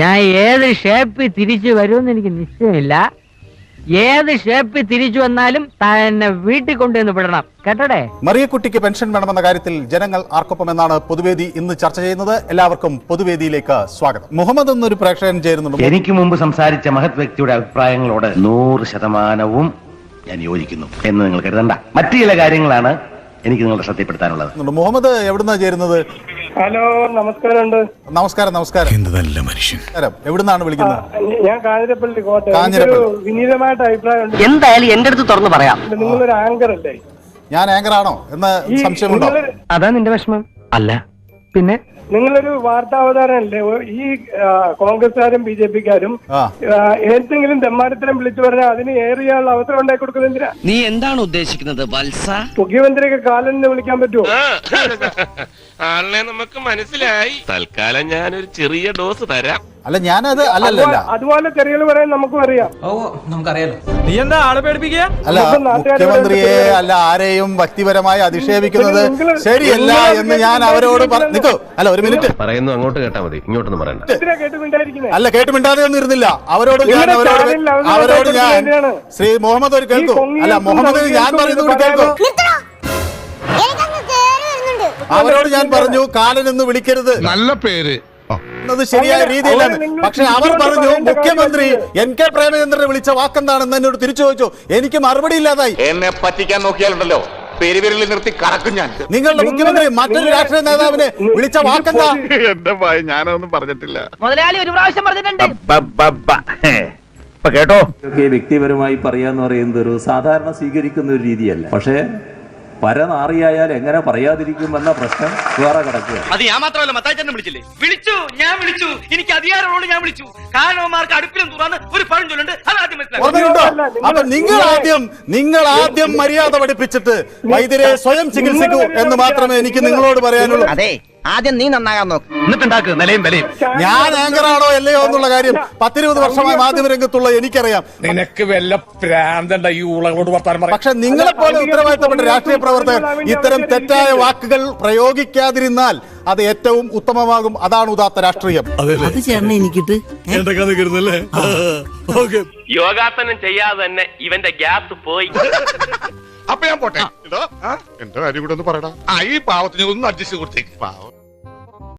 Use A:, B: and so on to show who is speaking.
A: ഞാൻ ഏത് ഷേപ്പിൽ തിരിച്ചു വരുമെന്ന് എനിക്ക് നിശ്ചയമില്ല. ഏത് ഷേപ്പിൽ തിരിച്ചു വന്നാലും തന്നെ വീട്ടിൽ കൊണ്ടുവന്ന് വിടണം. കേട്ടടേ?
B: മറിയക്കുട്ടിക്ക് പെൻഷൻ വേണമെന്ന കാര്യത്തിൽ ജനങ്ങൾ ആർക്കൊപ്പം എന്നാണ് പൊതുവേദി ഇന്ന് ചർച്ച ചെയ്യുന്നത്. എല്ലാവർക്കും പൊതുവേദിയിലേക്ക് സ്വാഗതം. മുഹമ്മദ് എന്നൊരു പ്രേക്ഷകൻ ചേരുന്നുണ്ട്.
C: എനിക്ക് മുമ്പ് സംസാരിച്ച മഹത് വ്യക്തിയുടെ അഭിപ്രായങ്ങളോട് നൂറ് ശതമാനവും ഞാൻ യോജിക്കുന്നു എന്ന് നിങ്ങൾ കരുതണ്ട. മറ്റു ചില കാര്യങ്ങളാണ് എനിക്ക് നിങ്ങളുടെ ശ്രദ്ധപ്പെടുത്താനുള്ളത്
B: മുഹമ്മദ് എവിടുന്നാ ചേരുന്നത്?
D: ഹലോ നമസ്കാരമുണ്ട്.
B: നമസ്കാരം നമസ്കാരം.
E: എന്ത് നല്ല മനുഷ്യൻ.
B: എവിടുന്നാണ് വിളിക്കുന്നത്?
D: ഞാൻ കാഞ്ഞിരപ്പള്ളി കോട്ടയം.
B: കാഞ്ഞിരപ്പള്ളി.
D: വിനീതമായിട്ട് അഭിപ്രായമുണ്ട്.
A: എന്തായാലും എന്റെ അടുത്ത് തുറന്നു പറയാം.
D: നിങ്ങളൊരു ആങ്കർ അല്ലേ?
B: ഞാൻ ആങ്കർ ആണോ? എന്ന്
D: ഈ
B: സംശയമുണ്ടോ?
A: അതാ നിന്റെ വിഷമം. അല്ല. പിന്നെ
D: നിങ്ങളൊരു വാർത്താവതാരമല്ലേ ഓ- ഈ കോൺഗ്രസ്സുകാരും ബി ജെ പിക്കാരും ഏതെങ്കിലും തെമ്മാരത്തരം വിളിച്ചു പറഞ്ഞാൽ അതിന് ഏറിയുള്ള അവസരം ഉണ്ടാക്കി കൊടുക്കുന്നത് എന്തിനാ?
F: നീ എന്താണ് ഉദ്ദേശിക്കുന്നത് വത്സ?
D: മുഖ്യമന്ത്രിയൊക്കെ കാലന് വിളിക്കാൻ പറ്റുമോ?
G: ആളിനെ നമുക്ക് മനസ്സിലായി. തൽക്കാലം ഞാനൊരു ചെറിയ ഡോസ് തരാം.
B: അല്ല ഞാനത് അല്ലല്ല
D: അതുപോലെ- തെറികൾ പറയാൻ നമുക്കും അറിയാം.
B: അല്ല
D: നമുക്ക് നാട്ടുകാരോട്
B: മുഖ്യമന്ത്രിയെ
D: എന്ത്
B: അല്ല ആരെയും വ്യക്തിപരമായി അധിക്ഷേപിക്കുന്നത് ശരിയല്ല എന്ന് ഞാൻ അവരോട് നിൽക്കൂ അല്ല ഒരു മിനിറ്റ്.
G: പറയുന്നു അങ്ങോട്ട് കേട്ടാ മതി. ഇങ്ങോട്ടൊന്നും പറയണ്ട.
B: അല്ല കേട്ടുമിണ്ടാതെ ഒന്നും ഇരുന്നില്ല. അവരോട് ഞാൻ അവരോട്
D: അവരോട്
B: ഞാൻ? ശ്രീ മുഹമ്മദ് ഒരു കേൾക്കൂ. അല്ല മുഹമ്മദ് ഞാൻ പറയുന്നത് കൂടി കേൾക്കൂ. അവരോട് ഞാൻ പറഞ്ഞു കാലനെന്ന് വിളിക്കരുത്.
E: നല്ല പേര്.
B: എന്നത് ശരിയായ രീതിയിലാണ് പക്ഷെ അവർ പറഞ്ഞു മുഖ്യമന്ത്രി എൻ കെ പ്രേമചന്ദ്രനെ വിളിച്ച വാക്കെന്താണെന്ന് എന്നോട് തിരിച്ചു ചോദിച്ചു. എനിക്ക് മറുപടി ഇല്ലാതായി.
H: എന്നെ പറ്റിക്കാൻ നോക്കിയാലുണ്ടല്ലോ. പെരുവിരലിൽ നിർത്തി കറക്കും ഞാൻ.
B: നിങ്ങളുടെ മുഖ്യമന്ത്രി മറ്റൊരു രാഷ്ട്രീയ നേതാവിനെ വിളിച്ച വാക്കെന്താ?
H: എന്റെ ഭയ ഞാനൊന്നും പറഞ്ഞിട്ടില്ല.
A: മുതലാളി ഒരു പ്രാവശ്യം പറഞ്ഞിട്ടുണ്ട്.
C: കേട്ടോ?
I: വ്യക്തിപരമായി പറയാന്ന് പറയുന്നത് ഒരു സാധാരണ സ്വീകരിക്കുന്ന ഒരു രീതിയല്ല. പക്ഷേ പരനാറിയായാൽ എങ്ങനെ പറയാതിരിക്കുമെന്ന പ്രശ്നം വേറെ കിടക്കുക.
F: അത് ഞാൻ മാത്രമല്ല മത്താച്ചനെ വിളിച്ചില്ലേ? വിളിച്ചു ഞാൻ വിളിച്ചു. എനിക്ക് അധികാരമുള്ളൂ ഞാൻ വിളിച്ചു. കാരണവന്മാർക്ക് അടുപ്പിലും തുറന്ന് ഒരു പഴം ചൊല്ലുണ്ട് അത്
B: അപ്പൊ നിങ്ങൾ ആദ്യം നിങ്ങൾ ആദ്യം മര്യാദ പഠിപ്പിച്ചിട്ട് വൈദ്യരെ സ്വയം ചികിത്സിക്കൂ എന്ന് മാത്രമേ എനിക്ക് നിങ്ങളോട് പറയാനുള്ളൂ.
F: അതെ ആദ്യം നീ നന്നാകാൻ നോക്ക്.
C: എന്നിട്ടുണ്ടാക്കുക നിലയും വിലയും.
B: ഞാൻ ആങ്കറാണോ അല്ലയോ എന്നുള്ള കാര്യം പത്തിരുപത് വർഷമായി മാധ്യമരംഗത്തുള്ള എനിക്കറിയാം.
E: നിനക്ക് വല്ല പ്രാന്തണ്ട ഈ ഉളകളോട് വർത്താനം പറയാം
B: പക്ഷെ നിങ്ങളെപ്പോലെ ഉത്തരവാദിത്തപ്പെട്ട രാഷ്ട്രീയ പ്രവർത്തകർ ഇത്തരം തെറ്റായ വാക്കുകൾ പ്രയോഗിക്കാതിരുന്നാൽ അത് ഏറ്റവും ഉത്തമമാകും. അതാണ് ഉദാത്ത രാഷ്ട്രീയം.
E: അത് ചേർന്ന് എനിക്കിട്ട്. എന്റെ കഥ കരുതല്ലേ ഓക്കെ.
G: യോഗാസനം ചെയ്യാതെ തന്നെ ഇവന്റെ ഗ്യാസ് പോയി.
H: അപ്പൊ ഞാൻ പോട്ടെ. എന്റെ കാര്യം കൂടെ ഒന്ന് പറയടാ. ആ ഈ പാവത്തിന് ഒന്ന് അഡ്ജസ്റ്റ് കൊടുത്തേക്ക്. പാവം.